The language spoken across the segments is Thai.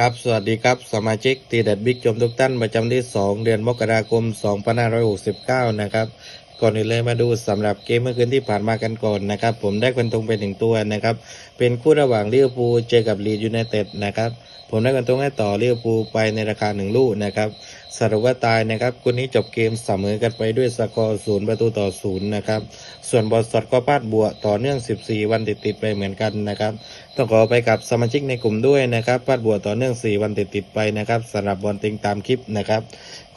ครับ สวัสดีครับสมาชิกตีเด็ดบิ๊กโจมทุกท่านประจำที่ 2 เดือนมกราคม 2569 นะครับ ก่อนอื่นเลยมาดูสำหรับเกมเมื่อคืนที่ผ่านมากันก่อนนะครับ ผมได้ควันตรงไปหนึ่งตัวนะครับ เป็นคู่ระหว่างลิเวอร์พูลเจอกับลีดยูไนเต็ดนะครับ ผมได้กันตรงให้ต่อเรียบูไปในราคาหนึ่งลูกนะครับสรุปว่าตายนะครับคุณนี้จบเกมเสมอกันไปด้วยสกอร์ศูนย์ประตูต่อศูนย์นะครับส่วนบอสสดก็พลาดบวกต่อเนื่อง 14 วันติดๆไปเหมือนกันนะครับต้องขอไปกับสมาชิกในกลุ่มด้วยนะครับพลาดบวกต่อเนื่อง 4 วันติดๆไปนะครับสำหรับบอลติงตามคลิปนะครับ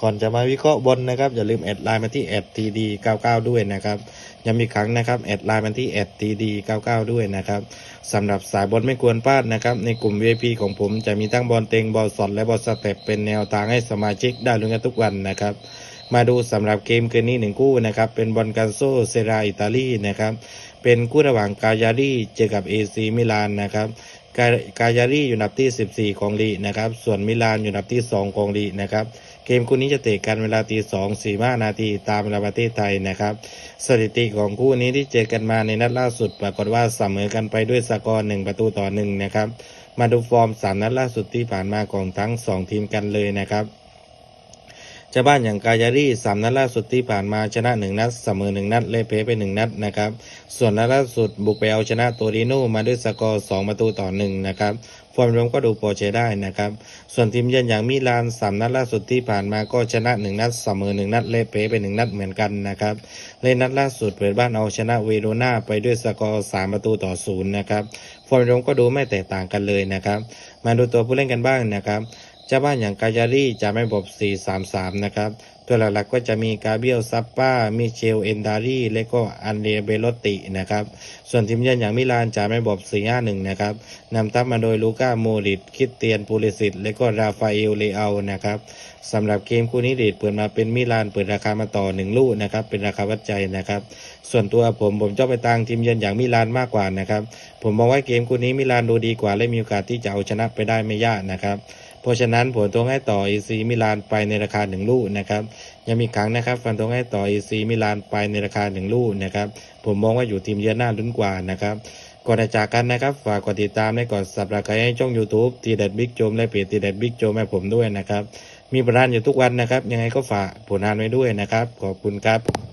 ก่อนจะมาวิเคราะห์บอลนะครับอย่าลืมแอดไลน์มาที่แอดทีดี99ด้วยนะครับย้ำอีกครั้งนะครับแอดไลน์มาที่แอดทีดี99ด้วยนะครับสำหรับสายบอลไม่ควรพลาดนะครับในกลุ่ม VIP ของผมจะมีทั้งบอลเต็งบอลสดและบอลสเต็ปเป็นแนวทางให้สมาชิกได้ลุ้นกันทุกวันนะครับมาดูสำหรับเกมคืนนี้หนึ่งคู่นะครับเป็นบอลกันโซเซราอิตาลีนะครับเป็นคู่ระหว่างกายารีเจอกับเอซีมิลานนะครับ กายารีอยู่อันดับที่ 14 ของลีกนะครับ ส่วนมิลานอยู่อันดับที่ 2 ของลีกนะครับ เกมคู่นี้จะเตะกันเวลาตีสองสี่ห้านาทีตามเวลาประเทศไทยนะครับ สถิติของคู่นี้ที่เจอกันมาในนัดล่าสุด ปรากฏว่าเสมอกันไปด้วยสกอร์หนึ่งประตูต่อหนึ่งนะครับ มาดูฟอร์มสามนัดล่าสุดที่ผ่านมาของทั้งสองทีมกันเลยนะครับเจ้าบ้านอย่างกายารีสามนัดล่าสุดที่ผ่านมาชนะหนึ่งนัดเสมอหนึ่งนัดและแพ้ไปหนึ่งนัดนะครับ ส่วนนัดล่าสุดบุกไปเอาชนะโตริโนมาด้วยสกอร์สองประตูต่อหนึ่งนะครับฟอร์มรวมก็ดูพอใช้ได้นะครับ ส่วนทีมเยือนอย่างมิลานสามนัดล่าสุดที่ผ่านมาก็ชนะหนึ่งนัดเสมอหนึ่งนัดและแพ้ไปหนึ่งนัดเหมือนกันนะครับเล่นนัดล่าสุดเปิดบ้านเอาชนะเวโรนาไปด้วยสกอร์สามประตูต่อศูนย์นะครับฟอร์มรวมก็ดูไม่แตกต่างกันเลยนะครับมาดูตัวผู้เล่นกันบ้างนะครับเจ้าบ้านอย่างกายารีจะไม่บบ4-3-3 นะครับ ตัวหลักๆก็จะมีกาเบียลซัปป้ามิเชลเอนดารีและก็อันเดเบโลตินะครับ ส่วนทีมเยือนอย่างมิลานจะไม่บอบ4-5-1นะครับนำทัพมาโดยลูก้าโมริตคริสเตียนปูลิสิตและก็ราฟาเอลเลอานะครับสำหรับเกมคู่นี้เดดเปิดมาเป็นมิลานเปิดราคามาต่อ 1 ลูกนะครับเป็นราคาวัดใจนะครับ ส่วนตัวผมผมชอบไปตางทีมเยือนอย่างมิลานมากกว่านะครับ ผมมองว่าเกมคู่นี้มิลานดูดีกว่าและมีโอกาสที่จะเอาชนะไปได้ไม่ยากนะครับ ราะฉะนั้นผมต้องให้ต่อ AC มิลานไปในราคา 1 ลูกนะครับยังมีครั้งนะครับ ฟันต้องให้ต่อ AC มิลานไปในราคา 1 ลูกนะครับผมมองว่าอยู่ทีมเยือนหน้าลุ้นกว่านะครับก่อนจะจากกันนะครับ ฝากกดติดตามและกด subscribe ให้ช่อง YouTube ทีเด็ดบิ๊กโจมและเพจทีเด็ดบิ๊กโจมให้ผมด้วยนะครับมีประธานอยู่ทุกวันนะครับ ยังไงก็ฝากผลงานไว้ด้วยนะครับ ขอบคุณครับ